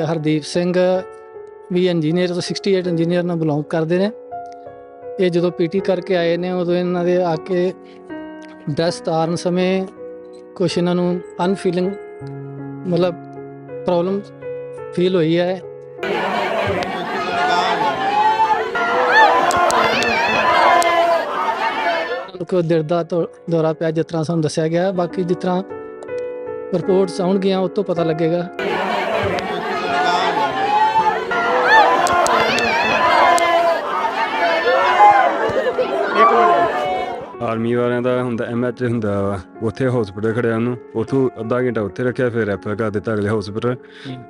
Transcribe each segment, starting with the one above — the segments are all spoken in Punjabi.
ਹਰਦੀਪ ਸਿੰਘ ਵੀ ਇੰਜੀਨੀਅਰ ਤੋਂ 68 ਇੰਜੀਨੀਅਰ ਨਾਲ ਬਿਲੋਂਗ ਕਰਦੇ ਨੇ। ਇਹ ਜਦੋਂ ਪੀਟੀ ਕਰਕੇ ਆਏ ਨੇ, ਉਦੋਂ ਇਹਨਾਂ ਦੇ ਆ ਕੇ ਡਰੈਸ ਤਾਰਨ ਸਮੇਂ ਕੁਛ ਇਹਨਾਂ ਨੂੰ ਅਨਫੀਲਿੰਗ ਮਤਲਬ ਪ੍ਰੋਬਲਮ ਫੀਲ ਹੋਈ ਹੈ। ਕੋ ਦਿਲ ਦਾ ਦੌ- ਦੌਰਾ ਪਿਆ, ਜਿਸ ਤਰ੍ਹਾਂ ਸਾਨੂੰ ਦੱਸਿਆ ਗਿਆ, ਬਾਕੀ ਜਿਸ ਤਰ੍ਹਾਂ ਰਿਪੋਰਟਸ ਆਉਣਗੀਆਂ, ਉਹ ਤੋਂ ਪਤਾ ਲੱਗੇਗਾ। ਆਰਮੀ ਵਾਲਿਆਂ ਦਾ ਹੁੰਦਾ ਐਮਐਚ ਹੁੰਦਾ ਵਾ। ਉੱਥੇ ਹਸਪੀਟਲ ਖੜਿਆ ਉਹਨੂੰ। ਉੱਥੋਂ ਅੱਧਾ ਘੰਟਾ ਉੱਥੇ ਰੱਖਿਆ ਫਿਰ ਰੈਫਰ ਕਰ ਦਿੱਤਾ ਅਗਲੇ ਹਸਪੀਟਲ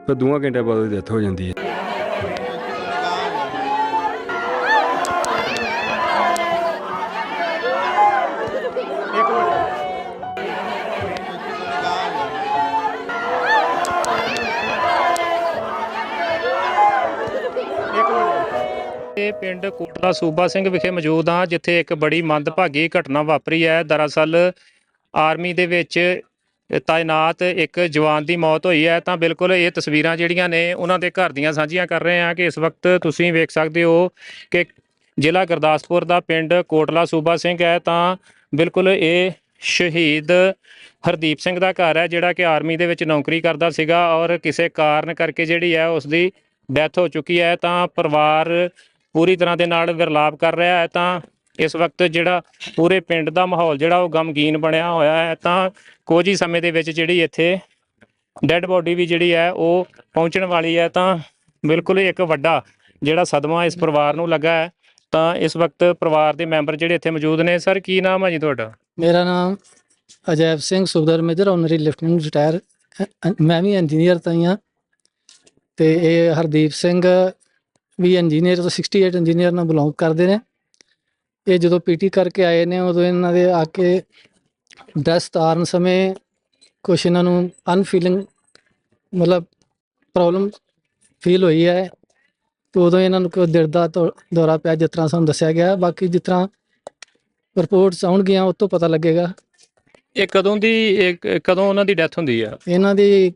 ਫਿਰ ਦੋਵਾਂ ਘੰਟਿਆਂ ਬਾਅਦ ਉਹਦੀ ਡੈਥ ਹੋ ਜਾਂਦੀ ਹੈ। ਇਹ ਪਿੰਡ ਕੋਟਲਾ ਸੂਬਾ ਸਿੰਘ ਵਿਖੇ ਮੌਜੂਦ ਹਾਂ, ਜਿੱਥੇ ਇੱਕ ਬੜੀ ਮੰਦਭਾਗੀ ਘਟਨਾ ਵਾਪਰੀ ਹੈ। ਦਰਅਸਲ ਆਰਮੀ ਦੇ ਵਿੱਚ ਤਾਇਨਾਤ ਇੱਕ ਜਵਾਨ ਦੀ ਮੌਤ ਹੋਈ ਹੈ। ਤਾਂ ਬਿਲਕੁਲ ਇਹ ਤਸਵੀਰਾਂ ਜਿਹੜੀਆਂ ਨੇ, ਉਹਨਾਂ ਦੇ ਘਰ ਦੀਆਂ ਸਾਂਝੀਆਂ ਕਰ ਰਹੇ ਹਾਂ ਕਿ ਇਸ ਵਕਤ ਤੁਸੀਂ ਵੇਖ ਸਕਦੇ ਹੋ ਕਿ ਜ਼ਿਲ੍ਹਾ ਗੁਰਦਾਸਪੁਰ ਦਾ ਪਿੰਡ ਕੋਟਲਾ ਸੂਬਾ ਸਿੰਘ ਹੈ। ਤਾਂ ਬਿਲਕੁਲ ਇਹ ਸ਼ਹੀਦ ਹਰਦੀਪ ਸਿੰਘ ਦਾ ਘਰ ਹੈ, ਜਿਹੜਾ ਕਿ ਆਰਮੀ ਦੇ ਵਿੱਚ ਨੌਕਰੀ ਕਰਦਾ ਸੀਗਾ ਔਰ ਕਿਸੇ ਕਾਰਨ ਕਰਕੇ ਜਿਹੜੀ ਹੈ ਉਸ ਦੀ ਡੈਥ ਹੋ ਚੁੱਕੀ ਹੈ। ਤਾਂ ਪਰਿਵਾਰ ਪੂਰੀ ਤਰ੍ਹਾਂ ਦੇ ਨਾਲ ਵਿਰਲਾਪ ਕਰ ਰਿਹਾ ਹੈ, ਤਾਂ ਇਸ ਵਕਤ ਜਿਹੜਾ ਪੂਰੇ ਪਿੰਡ ਦਾ ਮਾਹੌਲ, ਜਿਹੜਾ ਉਹ ਗਮਗੀਨ ਬਣਿਆ ਹੋਇਆ ਹੈ, ਤਾਂ ਕੁਝ ਹੀ ਸਮੇਂ ਦੇ ਵਿੱਚ ਜਿਹੜੀ ਇੱਥੇ ਡੈੱਡ ਬੋਡੀ ਵੀ ਜਿਹੜੀ ਹੈ, ਉਹ ਪਹੁੰਚਣ ਵਾਲੀ ਹੈ, ਤਾਂ ਬਿਲਕੁਲ ਇੱਕ ਵੱਡਾ ਜਿਹੜਾ ਸਦਮਾ ਇਸ ਪਰਿਵਾਰ ਨੂੰ ਲੱਗਾ ਹੈ। ਤਾਂ ਇਸ ਵਕਤ ਪਰਿਵਾਰ ਦੇ ਮੈਂਬਰ ਜਿਹੜੇ ਇੱਥੇ ਮੌਜੂਦ ਨੇ, ਸਰ, ਕੀ ਨਾਮ ਹੈ ਜੀ ਤੁਹਾਡਾ? ਮੇਰਾ ਨਾਮ ਅਜੈਬ ਸਿੰਘ ਸੁਬਦਰ ਮੇਜਰ ਆਨਰੀ ਲੈਫਟੀਨੈਂਟ ਰਿਟਾਇਰ ਮੈਂ ਵੀ ਇੰਜੀਨੀਅਰ ਤਾਂ ਹਾਂ। ਤੇ ਇਹ ਹਰਦੀਪ ਸਿੰਘ ਵੀ ਇੰਜੀਨੀਅਰ ਤੋਂ 68 ਇੰਜੀਨੀਅਰ ਨਾਲ ਬਿਲੋਂਗ ਕਰਦੇ ਨੇ। ਇਹ ਜਦੋਂ ਪੀਟੀ ਕਰਕੇ ਆਏ ਨੇ ਉਦੋਂ ਇਹਨਾਂ ਦੇ ਆ ਕੇ ਡਰੈਸ ਤਾਰਨ ਸਮੇਂ ਕੁਛ ਇਹਨਾਂ ਨੂੰ ਅਨਫੀਲਿੰਗ ਮਤਲਬ ਪ੍ਰੋਬਲਮ ਫੀਲ ਹੋਈ ਹੈ। ਤੇ ਉਦੋਂ ਇਹਨਾਂ ਨੂੰ ਕੋਈ ਦਿਲ ਦਾ ਦੌਰਾ ਪਿਆ ਜਿਸ ਤਰ੍ਹਾਂ ਸਾਨੂੰ ਦੱਸਿਆ ਗਿਆ। ਬਾਕੀ ਜਿਸ ਤਰ੍ਹਾਂ ਰਿਪੋਰਟਸ ਆਉਣਗੀਆਂ ਉਹ ਤੋਂ ਪਤਾ ਲੱਗੇਗਾ। ਇਹ ਕਦੋਂ ਦੀ ਇਹ ਕਦੋਂ ਉਹਨਾਂ ਦੀ ਡੈਥ ਹੁੰਦੀ ਆ? ਇਹਨਾਂ ਦੀ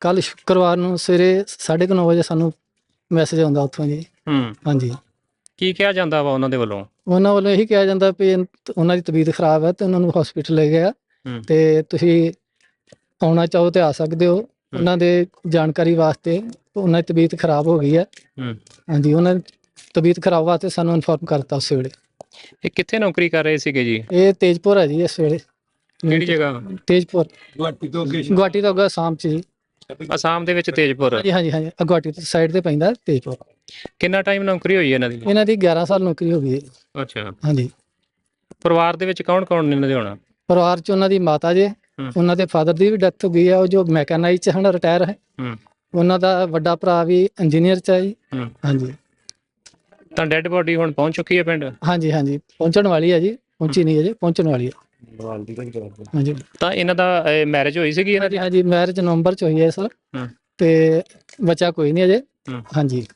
ਕੱਲ ਸ਼ੁੱਕਰਵਾਰ ਨੂੰ ਸਵੇਰੇ 9:30 ਵਜੇ ਸਾਨੂੰ ਮੈਸੇਜ ਆਉਂਦਾ ਉੱਥੋਂ ਜੀ। ਹੂੰ। ਹਾਂਜੀ। ਕੀ ਕਿਹਾ ਜਾਂਦਾ ਵਾ ਉਹਨਾਂ ਦੇ ਵੱਲੋਂ? ਉਹਨਾਂ ਵੱਲੋਂ ਇਹੀ ਕਿਹਾ ਜਾਂਦਾ ਵੀ ਇਨ- ਉਹਨਾਂ ਦੀ ਤਬੀਅਤ ਖਰਾਬ ਹੈ ਤੇ ਉਹਨਾਂ ਨੂੰ ਹਸਪੀਟਲ ਲੈ ਗਿਆ। ਹੂੰ। ਤੇ ਤੁਸੀਂ ਆਉਣਾ ਚਾਹੋ ਤੇ ਆ ਸਕਦੇ ਹੋ। ਉਹਨਾਂ ਦੇ ਜਾਣਕਾਰੀ ਵਾਸਤੇ ਉਹਨਾਂ ਦੀ ਤਬੀਅਤ ਖਰਾਬ ਹੋ ਗਈ ਹੈ। ਹੂੰ। ਹਾਂਜੀ ਉਹਨਾਂ ਦੀ ਤਬੀਅਤ ਖਰਾਬ ਵਾਸਤੇ ਸਾਨੂੰ ਇਨਫੋਰਮ ਕਰਤਾ ਉਸ ਵੇਲੇ। ਇਹ ਕਿੱਥੇ ਨੌਕਰੀ ਕਰ ਰਹੇ ਸੀਗੇ ਜੀ? ਇਹ ਤੇਜਪੁਰ ਹੈ ਜੀ ਇਸ ਵੇਲੇ। ਕਿਹੜੀ ਜਗ੍ਹਾ? ਤੇਜਪੁਰ। ਗੁਆਟੀ ਤੋਂ ਅੱਗੇ ਆਸਾਮ ਚ ਜੀ। ਅਸਾਮ ਦੇ ਵਿੱਚ ਤੇਜਪੁਰ। ਹਾਂਜੀ ਹਾਂਜੀ ਹਾਂਜੀ। ਆਹ ਗੁਆਟੀ ਤੋਂ ਸਾਈਡ ਤੇ ਪੈਂਦਾ ਤੇਜਪੁਰ। ਕਿੰਨਾ ਟਾਈਮ ਨੌਕਰੀ ਹੋਈ ਇਹਨਾਂ ਦੀ? ਇਹਨਾਂ ਦੀ 11 ਸਾਲ ਨੌਕਰੀ ਹੋ ਗਈ ਹੈ। ਅੱਛਾ। ਹਾਂਜੀ। ਪਰਿਵਾਰ ਦੇ ਵਿੱਚ ਕੌਣ ਕੌਣ ਨੇ ਇਹਨਾਂ ਦੇ ਹੁਣ? ਪਰਿਵਾਰ ਚ ਉਹਨਾਂ ਦੀ ਮਾਤਾ ਜੇ। ਉਹਨਾਂ ਦੇ ਫਾਦਰ ਦੀ ਵੀ ਡੈਥ ਹੋ ਗਈ ਹੈ ਉਹ ਜੋ ਮੈਕੈਨਾਈਜ਼ ਚ ਹਨ ਰਿਟਾਇਰ ਹੈ। ਹੂੰ। ਉਹਨਾਂ ਦਾ ਵੱਡਾ ਭਰਾ ਵੀ ਇੰਜੀਨੀਅਰ ਚ ਹੈ ਜੀ। ਹੂੰ। ਹਾਂਜੀ। ਤਾਂ ਡੈੱਡ ਬੋਡੀ ਹੁਣ ਪਹੁੰਚ ਚੁੱਕੀ ਹੈ ਪਿੰਡ? ਹਾਂਜੀ ਹਾਂਜੀ। ਪਹੁੰਚਣ ਵਾਲੀ ਹੈ ਜੀ। ਪਹੁੰਚੀ ਨਹੀਂ ਅਜੇ ਪਹੁੰਚਣ ਵਾਲੀ ਹੈ। ਹਾਂਜੀ। ਤਾਂ ਇਹਨਾਂ ਦਾ ਮੈਰਿਜ ਹੋਈ ਸੀਗੀ ਇਹਨਾਂ ਹਾਂਜੀ ਦੀ? ਹਾਂਜੀ ਮੈਰਿਜ ਨਵੰਬਰ ਚ ਹੋਈ ਹੈ ਸਰ। ਹੂੰ। ਤੇ ਬੱਚਾ ਕੋਈ ਨਹੀਂ ਅਜੇ। ਹੂੰ। ਹਾਂਜੀ।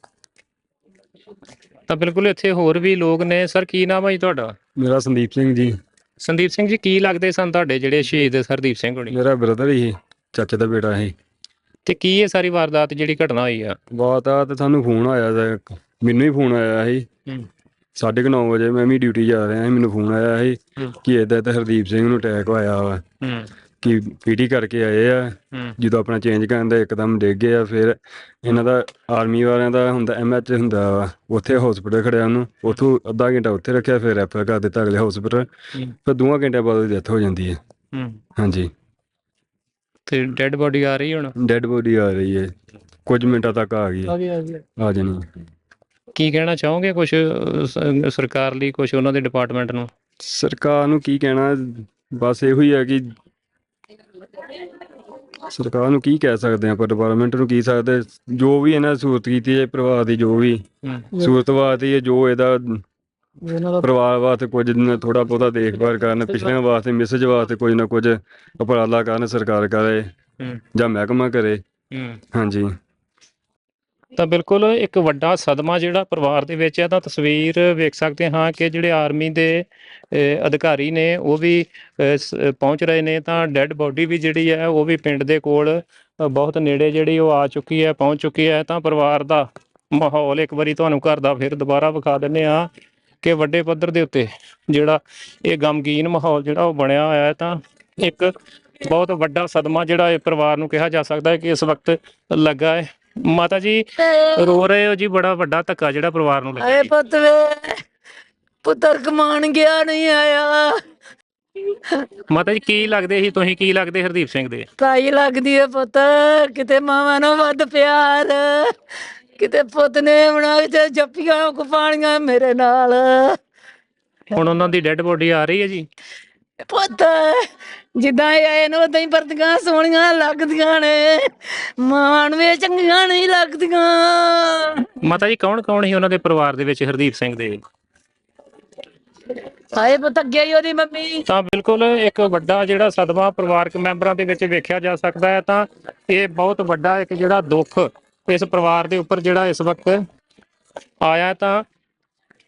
ਤਾਂ ਬਿਲਕੁਲ ਇੱਥੇ ਹੋਰ ਵੀ ਲੋਕ ਨੇ। ਸਰ ਕੀ ਨਾਮ ਹੈ ਜੀ ਤੁਹਾਡਾ? ਮੇਰਾ ਸੰਦੀਪ ਸਿੰਘ ਜੀ। ਸੰਦੀਪ ਸਿੰਘ ਜੀ ਕੀ ਲੱਗਦੇ ਸਨ ਤੁਹਾਡੇ ਜਿਹੜੇ ਸ਼ਹੀਦ ਹਰਦੀਪ ਸਿੰਘ ਹੋਣੀ? ਮੇਰਾ ਬ੍ਰਦਰ ਹੀ ਚਾਚੇ ਦਾ ਬੇਟਾ ਸੀ। ਤੇ ਕੀ ਇਹ ਸਾਰੀ ਵਾਰਦਾਤ ਜਿਹੜੀ ਘਟਨਾ ਹੋਈ ਆ? ਬਾਤ ਆ ਤੇ ਸਾਨੂੰ ਫੋਨ ਆਇਆ ਸੀ। ਇੱਕ। ਮੈਨੂੰ ਹੀ ਫੋਨ ਆਇਆ ਸੀ। ਹੂੰ। 9:30 ਵਜੇ ਮੈਂ ਵੀ ਡਿਊਟੀ ਜਾ ਰਿਹਾ ਸੀ ਮੈਨੂੰ ਫੋਨ ਆਇਆ ਸੀ ਹੂੰ। ਕਿ ਇਦਾਂ ਤਾਂ ਹਰਦੀਪ ਸਿੰਘ ਨੂੰ ਅਟੈਕ ਹੋਇਆ ਵਾ। ਹੂੰ। ਕਿ ਪੀਟੀ ਕਰਕੇ ਆਏ ਆ। ਹੂੰ। ਜਦੋਂ ਆਪਣਾ ਚੇਂਜ ਕਰਨ ਦਾ ਇੱਕਦਮ ਡਿੱਗ ਗਏ ਆ ਫਿਰ ਇਹਨਾਂ ਦਾ ਆਰਮੀ ਵਾਲਿਆਂ ਦਾ ਹੁੰਦਾ ਐਮਐਚ ਹੁੰਦਾ ਵਾ। ਉੱਥੇ ਹਸਪੀਟਲ ਖੜਿਆ ਉਹਨੂੰ ਉੱਥੋਂ ਅੱਧਾ ਘੰਟਾ ਉੱਥੇ ਰੱਖਿਆ ਫਿਰ ਰੈਫਰ ਕਰ ਦਿੱਤਾ ਅਗਲੇ ਹਸਪੀਟਲ ਹੂੰ। ਫਿਰ ਦੋਵਾਂ ਘੰਟਿਆਂ ਬਾਅਦ ਉਹਦੀ ਡੈਥ ਹੋ ਜਾਂਦੀ ਹੈ ਹੂੰ। ਹਾਂਜੀ। ਤੇ ਡੈੱਡ ਬੋਡੀ ਆ ਰਹੀ ਹੁਣ? ਡੈੱਡ ਬੋਡੀ ਆ ਰਹੀ ਹੈ ਕੁਝ ਮਿੰਟਾਂ ਤੱਕ ਆ ਗਈ। ਆ ਗਈ ਆ ਗਈ। ਆ ਜਾਣੀ ਕੀ ਕਹਿਣਾ ਚਾਹੋਗੇ ਕੁਝ ਸਰਕਾਰ ਲਈ ਕੁਝ ਉਹਨਾਂ ਦੇ ਡਿਪਾਰਟਮੈਂਟ ਨੂੰ? ਸਰਕਾਰ ਨੂੰ ਕੀ ਕਹਿਣਾ ਬਸ ਇਹੋ ਹੀ ਹੈ ਕਿ ਸਰਕਾਰ ਨੂੰ ਕੀ ਕਹਿ ਸਕਦੇ ਆਪਾਂ ਡਿਪਾਰਟਮੈਂਟ ਨੂੰ ਕੀ ਸਕਦੇ ਜੋ ਵੀ ਇਹਨਾਂ ਸਹੂਲਤ ਕੀਤੀ ਹੈ ਪਰਿਵਾਰ ਦੀ ਜੋ ਵੀ ਵਾਸਤੇ ਹੈ ਜੋ ਇਹਦਾ ਪਰਿਵਾਰ ਵਾਸਤੇ ਕੁਝ ਥੋੜਾ ਬਹੁਤਾ ਦੇਖਭਾਲ ਕਰਨ ਪਿਛਲਿਆਂ ਵਾਸਤੇ ਮੈਸੇਜ ਵਾਸਤੇ ਕੁਝ ਨਾ ਕੁਝ ਉਪਰਾਲਾ ਕਰਨ ਸਰਕਾਰ ਕਰੇ ਜਾਂ ਮਹਿਕਮਾ ਕਰੇ। ਹਾਂਜੀ। ਤਾਂ ਬਿਲਕੁਲ ਇੱਕ ਵੱਡਾ ਸਦਮਾ ਜਿਹੜਾ ਪਰਿਵਾਰ ਦੇ ਵਿੱਚ ਹੈ, ਤਾਂ ਤਸਵੀਰ ਵੇਖ ਸਕਦੇ ਹਾਂ ਕਿ ਜਿਹੜੇ ਆਰਮੀ ਦੇ ਅਧਿਕਾਰੀ ਨੇ ਉਹ ਵੀ ਪਹੁੰਚ ਰਹੇ ਨੇ, ਤਾਂ ਡੈੱਡ ਬੋਡੀ ਵੀ ਜਿਹੜੀ ਹੈ ਉਹ ਵੀ ਪਿੰਡ ਦੇ ਕੋਲ ਬਹੁਤ ਨੇੜੇ ਜਿਹੜੀ ਉਹ ਆ ਚੁੱਕੀ ਹੈ, ਪਹੁੰਚ ਚੁੱਕੀ ਹੈ, ਤਾਂ ਪਰਿਵਾਰ ਦਾ ਮਾਹੌਲ ਇੱਕ ਵਾਰੀ ਤੁਹਾਨੂੰ ਘਰ ਦਾ ਫਿਰ ਦੁਬਾਰਾ ਵਿਖਾ ਦਿੰਨੇ ਆ ਕਿ ਵੱਡੇ ਪੱਧਰ ਦੇ ਉੱਤੇ ਜਿਹੜਾ ਇਹ ਗਮਗੀਨ ਮਾਹੌਲ ਜਿਹੜਾ ਉਹ ਬਣਿਆ ਹੋਇਆ ਹੈ, ਤਾਂ ਇੱਕ ਬਹੁਤ ਵੱਡਾ ਸਦਮਾ ਜਿਹੜਾ ਇਹ ਪਰਿਵਾਰ ਨੂੰ ਕਿਹਾ ਜਾ ਸਕਦਾ ਹੈ ਕਿ ਇਸ ਵਕਤ ਲੱਗਾ ਹੈ। ਮਾਤਾ ਜੀ ਰੋ ਰਹੇ ਹੋ ਜੀ ਬੜਾ ਵੱਡਾ ਧੱਕਾ ਜਿਹੜਾ ਪਰਿਵਾਰ ਨੂੰ ਲੱਗਿਆ ਪੁੱਤ ਵੇ ਪੁੱਤਰ ਕਮਾਣ ਗਿਆ ਨਹੀਂ ਆਇਆ। ਮਾਤਾ ਜੀ ਕੀ ਲੱਗਦੇ ਸੀ ਤੁਸੀਂ ਕੀ ਲੱਗਦੇ ਹਰਦੀਪ ਸਿੰਘ ਦੇ? ਤਾਈ ਲੱਗਦੀ ਏ ਪੁੱਤ ਕਿਤੇ ਮਾਵਾਂ ਨੂੰ ਵੱਧ ਪਿਆਰ। ਕਿਤੇ ਪੁੱਤ ਨੇ ਬਣਾ ਵਿੱਚ ਜੱਫੀਆਂ ਕੁਪਾਣੀਆਂ ਮੇਰੇ ਨਾਲ। ਹੁਣ ਉਹਨਾਂ ਦੀ ਡੈੱਡ ਬੋਡੀ ਆ ਰਹੀ ਹੈ ਜੀ। ਪੁੱਤ ਜਿੱਦਾਂ ਇਹ ਆਏ ਨੇ ਉਦਾਂ ਹੀ ਵਰਦੀਆਂ ਸੋਹਣੀਆਂ ਲੱਗਦੀਆਂ ਨੇ। ਮਾਵਾਂ ਨੂੰ ਚੰਗੀਆਂ ਨਹੀਂ ਲੱਗਦੀਆਂ। ਮਾਤਾ ਜੀ ਕੌਣ ਕੌਣ ਸੀ ਉਹਨਾਂ ਦੇ ਪਰਿਵਾਰ ਦੇ ਵਿੱਚ ਹਰਦੀਪ ਸਿੰਘ ਦੇ? ਆਏ ਪੁੱਤ ਅੱਗੇ ਹੀ ਉਹਦੀ ਮੰਮੀ। ਤਾਂ ਬਿਲਕੁਲ ਇੱਕ ਵੱਡਾ ਜਿਹੜਾ ਸਦਮਾ ਪਰਿਵਾਰਕ ਮੈਂਬਰਾਂ ਦੇ ਵਿੱਚ ਵੇਖਿਆ ਜਾ ਸਕਦਾ ਹੈ ਤਾਂ ਇਹ ਬਹੁਤ ਵੱਡਾ ਇੱਕ ਜਿਹੜਾ ਦੁੱਖ ਇਸ ਪਰਿਵਾਰ ਦੇ ਉੱਪਰ ਜਿਹੜਾ ਇਸ ਵਕਤ ਆਇਆ ਤਾਂ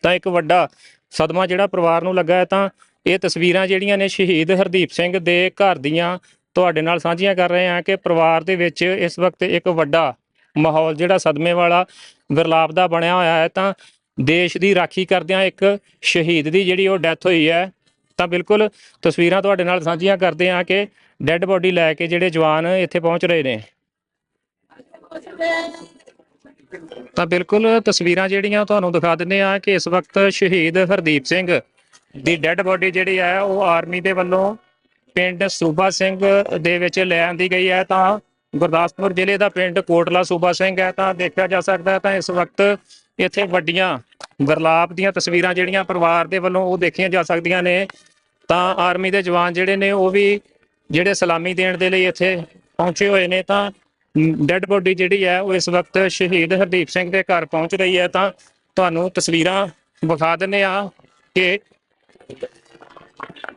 ਤਾਂ ਇੱਕ ਵੱਡਾ ਸਦਮਾ ਜਿਹੜਾ ਪਰਿਵਾਰ ਨੂੰ ਲੱਗਾ ਹੈ ਤਾਂ ਇਹ ਤਸਵੀਰਾਂ ਜਿਹੜੀਆਂ ਨੇ ਸ਼ਹੀਦ ਹਰਦੀਪ ਸਿੰਘ ਦੇ ਘਰ ਦੀਆਂ ਤੁਹਾਡੇ ਨਾਲ ਸਾਂਝੀਆਂ ਕਰ ਰਹੇ ਹਾਂ ਕਿ ਪਰਿਵਾਰ ਦੇ ਵਿੱਚ ਇਸ ਵਕਤ ਇੱਕ ਵੱਡਾ ਮਾਹੌਲ ਜਿਹੜਾ ਸਦਮੇ ਵਾਲਾ ਵਿਰਲਾਪ ਦਾ ਬਣਿਆ ਹੋਇਆ ਹੈ, ਤਾਂ ਦੇਸ਼ ਦੀ ਰਾਖੀ ਕਰਦਿਆਂ ਇੱਕ ਸ਼ਹੀਦ ਦੀ ਜਿਹੜੀ ਉਹ ਡੈਥ ਹੋਈ ਹੈ, ਤਾਂ ਬਿਲਕੁਲ ਤਸਵੀਰਾਂ ਤੁਹਾਡੇ ਨਾਲ ਸਾਂਝੀਆਂ ਕਰਦੇ ਹਾਂ ਕਿ ਡੈੱਡ ਬੋਡੀ ਲੈ ਕੇ ਜਿਹੜੇ ਜਵਾਨ ਇੱਥੇ ਪਹੁੰਚ ਰਹੇ ਨੇ। ਤਾਂ ਬਿਲਕੁਲ ਤਸਵੀਰਾਂ ਜਿਹੜੀਆਂ ਤੁਹਾਨੂੰ ਦਿਖਾ ਦਿੰਦੇ ਆ ਕਿ ਇਸ ਵਕਤ ਸ਼ਹੀਦ ਹਰਦੀਪ ਸਿੰਘ ਦੀ ਡੈੱਡ ਬੋਡੀ ਜਿਹੜੀ ਹੈ, ਉਹ ਆਰਮੀ ਦੇ ਵੱਲੋਂ ਪਿੰਡ ਸੂਬਾ ਸਿੰਘ ਦੇ ਵਿੱਚ ਲੈ ਆਂਦੀ ਗਈ ਹੈ। ਤਾਂ ਗੁਰਦਾਸਪੁਰ ਜ਼ਿਲ੍ਹੇ ਦਾ ਪਿੰਡ ਕੋਟਲਾ ਸੂਬਾ ਸਿੰਘ ਹੈ। ਤਾਂ ਦੇਖਿਆ ਜਾ ਸਕਦਾ ਤਾਂ ਇਸ ਵਕਤ ਇੱਥੇ ਵੱਡੀਆਂ ਵਿਰਲਾਪ ਦੀਆਂ ਤਸਵੀਰਾਂ ਜਿਹੜੀਆਂ ਪਰਿਵਾਰ ਦੇ ਵੱਲੋਂ ਉਹ ਦੇਖੀਆਂ ਜਾ ਸਕਦੀਆਂ ਨੇ। ਤਾਂ ਆਰਮੀ ਦੇ ਜਵਾਨ ਜਿਹੜੇ ਨੇ, ਉਹ ਵੀ ਜਿਹੜੇ ਸਲਾਮੀ ਦੇਣ ਦੇ ਲਈ ਇੱਥੇ ਪਹੁੰਚੇ ਹੋਏ ਨੇ। ਤਾਂ ਡੈੱਡ ਬੋਡੀ ਜਿਹੜੀ ਹੈ, ਉਹ ਇਸ ਵਕਤ ਸ਼ਹੀਦ ਹਰਦੀਪ ਸਿੰਘ ਦੇ ਘਰ ਪਹੁੰਚ ਰਹੀ ਹੈ। ਤਾਂ ਤੁਹਾਨੂੰ ਤਸਵੀਰਾਂ ਵਿਖਾ ਦਿੰਨੇ ਆ ਕਿ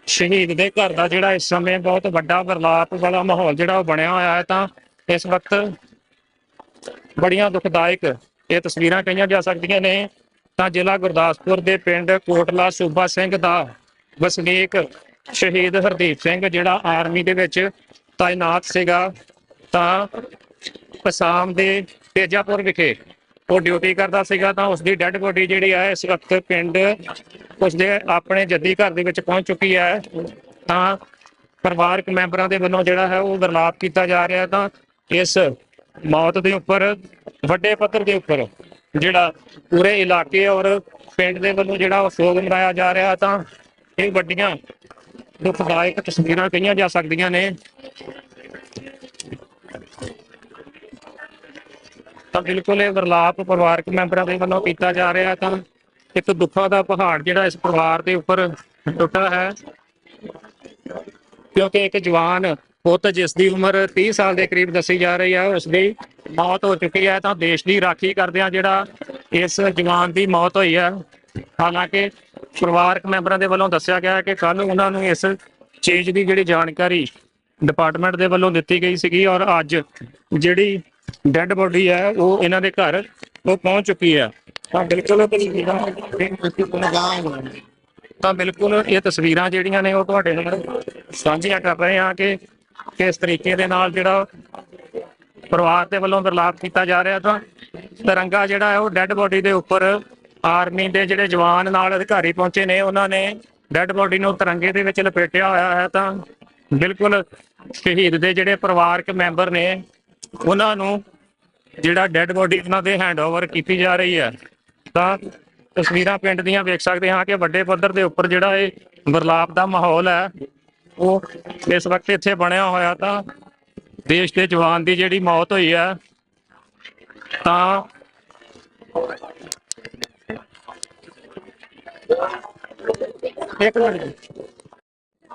ਸ਼ਹੀਦ ਦੇ ਘਰ ਦਾ ਜਿਹੜਾ ਇਸ ਸਮੇਂ ਬਹੁਤ ਵੱਡਾ ਵਿਰਲਾਪ ਵਾਲਾ ਮਾਹੌਲ ਜਿਹੜਾ ਉਹ ਬਣਿਆ ਹੋਇਆ ਹੈ ਤਾਂ ਇਸ ਵਕਤ ਬੜੀਆਂ ਦੁਖਦਾਇਕ ਇਹ ਤਸਵੀਰਾਂ ਕਹੀਆਂ ਜਾ ਸਕਦੀਆਂ ਨੇ। ਤਾਂ ਜ਼ਿਲ੍ਹਾ ਗੁਰਦਾਸਪੁਰ ਦੇ ਪਿੰਡ ਕੋਟਲਾ ਸੂਬਾ ਸਿੰਘ ਦਾ ਵਸਨੀਕ ਸ਼ਹੀਦ ਹਰਦੀਪ ਸਿੰਘ ਜਿਹੜਾ ਆਰਮੀ ਦੇ ਵਿੱਚ ਤਾਇਨਾਤ ਸੀਗਾ ਤਾਂ ਅਸਾਮ ਦੇ ਤੇਜਾਪੁਰ ਵਿਖੇ ਉਹ ਡਿਊਟੀ ਕਰਦਾ ਸੀਗਾ ਤਾਂ ਉਸ ਦੀ ਡੈੱਡ ਬੋਡੀ ਜਿਹੜੀ ਹੈ ਇਸ ਵਕਤ ਪਿੰਡ ਉਸਦੇ ਆਪਣੇ ਜੱਦੀ ਘਰ ਦੇ ਵਿੱਚ ਪਹੁੰਚ ਚੁੱਕੀ ਹੈ ਤਾਂ ਪਰਿਵਾਰਕ ਮੈਂਬਰਾਂ ਦੇ ਵੱਲੋਂ ਜਿਹੜਾ ਹੈ ਉਹ ਵਿਰਲਾਪ ਕੀਤਾ ਜਾ ਰਿਹਾ ਤਾਂ ਇਸ ਮੌਤ ਦੇ ਉੱਪਰ, ਵੱਡੇ ਪੱਧਰ ਦੇ ਉੱਪਰ ਜਿਹੜਾ ਪੂਰੇ ਇਲਾਕੇ ਔਰ ਪਿੰਡ ਦੇ ਵੱਲੋਂ ਜਿਹੜਾ ਉਹ ਸੋਗ ਮਨਾਇਆ ਜਾ ਰਿਹਾ ਤਾਂ ਇਹ ਵੱਡੀਆਂ ਦੁਖਦਾਇਕ ਤਸਵੀਰਾਂ ਕਹੀਆਂ ਜਾ ਸਕਦੀਆਂ ਨੇ। ਤਾਂ ਬਿਲਕੁਲ ਇਹ ਵਿਰਲਾਪ ਪਰਿਵਾਰਕ ਮੈਂਬਰਾਂ ਦੇ ਵੱਲੋਂ ਕੀਤਾ ਜਾ ਰਿਹਾ ਤਾਂ ਇੱਕ ਦੁੱਖਾਂ ਦਾ ਪਹਾੜ ਜਿਹੜਾ ਇਸ ਪਰਿਵਾਰ ਦੇ ਉੱਪਰ ਟੁੱਟਾ ਹੈ। ਕਿਉਂਕਿ ਇੱਕ ਜਵਾਨ ਪੁੱਤ ਜਿਸ ਦੀ ਉਮਰ 30 ਸਾਲ ਦੇ ਕਰੀਬ ਦੱਸੀ ਜਾ ਰਹੀ ਹੈ, ਉਸ ਦੀ ਮੌਤ ਹੋ ਚੁੱਕੀ ਹੈ ਤਾਂ ਦੇਸ਼ ਦੀ ਰਾਖੀ ਕਰਦਿਆਂ ਜਿਹੜਾ ਇਸ ਜਵਾਨ ਦੀ ਮੌਤ ਹੋਈ ਹੈ। ਹਾਲਾਂਕਿ ਪਰਿਵਾਰਕ ਮੈਂਬਰਾਂ ਦੇ ਵੱਲੋਂ ਦੱਸਿਆ ਗਿਆ ਕਿ ਕੱਲ ਉਹਨਾਂ ਨੂੰ ਇਸ ਚੀਜ਼ ਦੀ ਜਿਹੜੀ ਜਾਣਕਾਰੀ ਡਿਪਾਰਟਮੈਂਟ ਦੇ ਵੱਲੋਂ ਦਿੱਤੀ ਗਈ ਸੀਗੀ ਔਰ ਅੱਜ ਜਿਹੜੀ ਡੈੱਡ ਬੋਡੀ ਹੈ, ਉਹ ਇਹਨਾਂ ਦੇ ਘਰ ਉਹ ਪਹੁੰਚ ਚੁੱਕੀ ਹੈ। ਤਾਂ ਬਿਲਕੁਲ ਤਾਂ ਬਿਲਕੁਲ ਇਹ ਤਸਵੀਰਾਂ ਜਿਹੜੀਆਂ ਨੇ, ਉਹ ਤੁਹਾਡੇ ਨਾਲ ਸਾਂਝੀਆਂ ਕਰ ਰਹੇ ਹਾਂ ਕਿ ਕਿਸ ਤਰੀਕੇ ਦੇ ਨਾਲ ਜਿਹੜਾ ਪਰਿਵਾਰ ਦੇ ਵੱਲੋਂ ਬਰਲਾਪ ਕੀਤਾ ਜਾ ਰਿਹਾ। ਤਾਂ ਤਿਰੰਗਾ ਜਿਹੜਾ ਹੈ, ਉਹ ਡੈੱਡ ਬੋਡੀ ਦੇ ਉੱਪਰ ਆਰਮੀ ਦੇ ਜਿਹੜੇ ਜਵਾਨ ਨਾਲ ਅਧਿਕਾਰੀ ਪਹੁੰਚੇ ਨੇ, ਉਹਨਾਂ ਨੇ ਡੈੱਡ ਬੋਡੀ ਨੂੰ ਤਿਰੰਗੇ ਦੇ ਵਿੱਚ ਲਪੇਟਿਆ ਹੋਇਆ ਹੈ। ਤਾਂ ਬਿਲਕੁਲ ਸ਼ਹੀਦ ਦੇ ਜਿਹੜੇ ਪਰਿਵਾਰਕ ਮੈਂਬਰ ਨੇ ਉਹਨਾਂ ਨੂੰ ਜਿਹੜਾ ਡੈੱਡ ਬੋਡੀ ਉਹਨਾਂ ਦੇ ਹੈਂਡਓਵਰ ਕੀਤੀ ਜਾ ਰਹੀ ਹੈ, ਤਾਂ ਤਸਵੀਰਾਂ ਪਿੰਡ ਦੀਆਂ ਵੇਖ ਸਕਦੇ ਹਾਂ ਕਿ ਵੱਡੇ ਪੱਧਰ ਦੇ ਉੱਪਰ ਜਿਹੜਾ ਇਹ ਵਿਰਲਾਪ ਦਾ ਮਾਹੌਲ ਹੈ, ਉਹ ਇਸ ਵਕਤ ਇੱਥੇ ਬਣਿਆ ਹੋਇਆ ਤਾਂ ਦੇਸ਼ ਦੇ ਜਵਾਨ ਦੀ ਜਿਹੜੀ ਮੌਤ ਹੋਈ ਹੈ, ਤਾਂ ਇੱਕ ਮਿੰਟ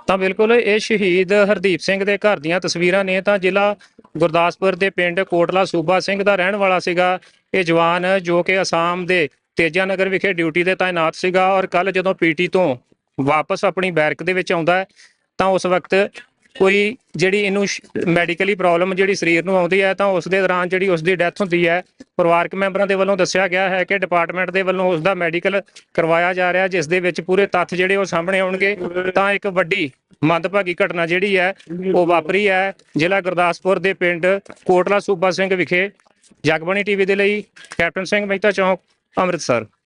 ਤਾਂ ਬਿਲਕੁਲ ਇਹ ਸ਼ਹੀਦ ਹਰਦੀਪ ਸਿੰਘ ਦੇ ਘਰ ਦੀਆਂ ਤਸਵੀਰਾਂ ਨੇ ਤਾਂ ਜ਼ਿਲ੍ਹਾ ਗੁਰਦਾਸਪੁਰ ਦੇ ਪਿੰਡ ਕੋਟਲਾ ਸੂਬਾ ਸਿੰਘ ਦਾ ਰਹਿਣ ਵਾਲਾ ਸੀਗਾ। ਇਹ ਜਵਾਨ ਜੋ ਕਿ ਅਸਾਮ ਦੇ ਤੇਜਾ ਨਗਰ ਵਿਖੇ ਡਿਊਟੀ ਤੇ ਤਾਇਨਾਤ ਸੀਗਾ ਔਰ ਕੱਲ ਜਦੋਂ ਪੀਟੀ ਤੋਂ ਵਾਪਸ ਆਪਣੀ ਬੈਰਕ ਦੇ ਵਿੱਚ ਆਉਂਦਾ ਹੈ, ਤਾਂ ਉਸ ਵਕਤ ਕੋਈ ਜਿਹੜੀ ਇਹਨੂੰ ਮੈਡੀਕਲੀ ਪ੍ਰੋਬਲਮ ਜਿਹੜੀ ਸਰੀਰ ਨੂੰ ਆਉਂਦੀ ਹੈ ਤਾਂ ਉਸ ਦੇ ਦੌਰਾਨ ਜਿਹੜੀ ਉਸ ਦੀ ਡੈਥ ਹੁੰਦੀ ਹੈ, ਪਰਿਵਾਰਕ ਮੈਂਬਰਾਂ ਦੇ ਵੱਲੋਂ ਦੱਸਿਆ ਗਿਆ ਹੈ ਕਿ ਡਿਪਾਰਟਮੈਂਟ ਦੇ ਵੱਲੋਂ ਉਸ ਦਾ ਮੈਡੀਕਲ ਕਰਵਾਇਆ ਜਾ ਰਿਹਾ, ਜਿਸ ਦੇ ਵਿੱਚ ਪੂਰੇ ਤੱਥ ਜਿਹੜੇ ਉਹ ਸਾਹਮਣੇ ਆਉਣਗੇ, ਤਾਂ ਇੱਕ ਵੱਡੀ ਮੰਦਭਾਗੀ ਘਟਨਾ ਜਿਹੜੀ ਹੈ, ਉਹ ਵਾਪਰੀ ਹੈ ਜ਼ਿਲ੍ਹਾ ਗੁਰਦਾਸਪੁਰ ਦੇ ਪਿੰਡ ਕੋਟਲਾ ਸੂਬਾ ਸਿੰਘ ਵਿਖੇ। ਜਗਬਾਣੀ ਟੀਵੀ ਦੇ ਲਈ ਕੈਪਟਨ ਸਿੰਘ ਮਹਿਤਾ ਚੌਂਕ, ਅੰਮ੍ਰਿਤਸਰ।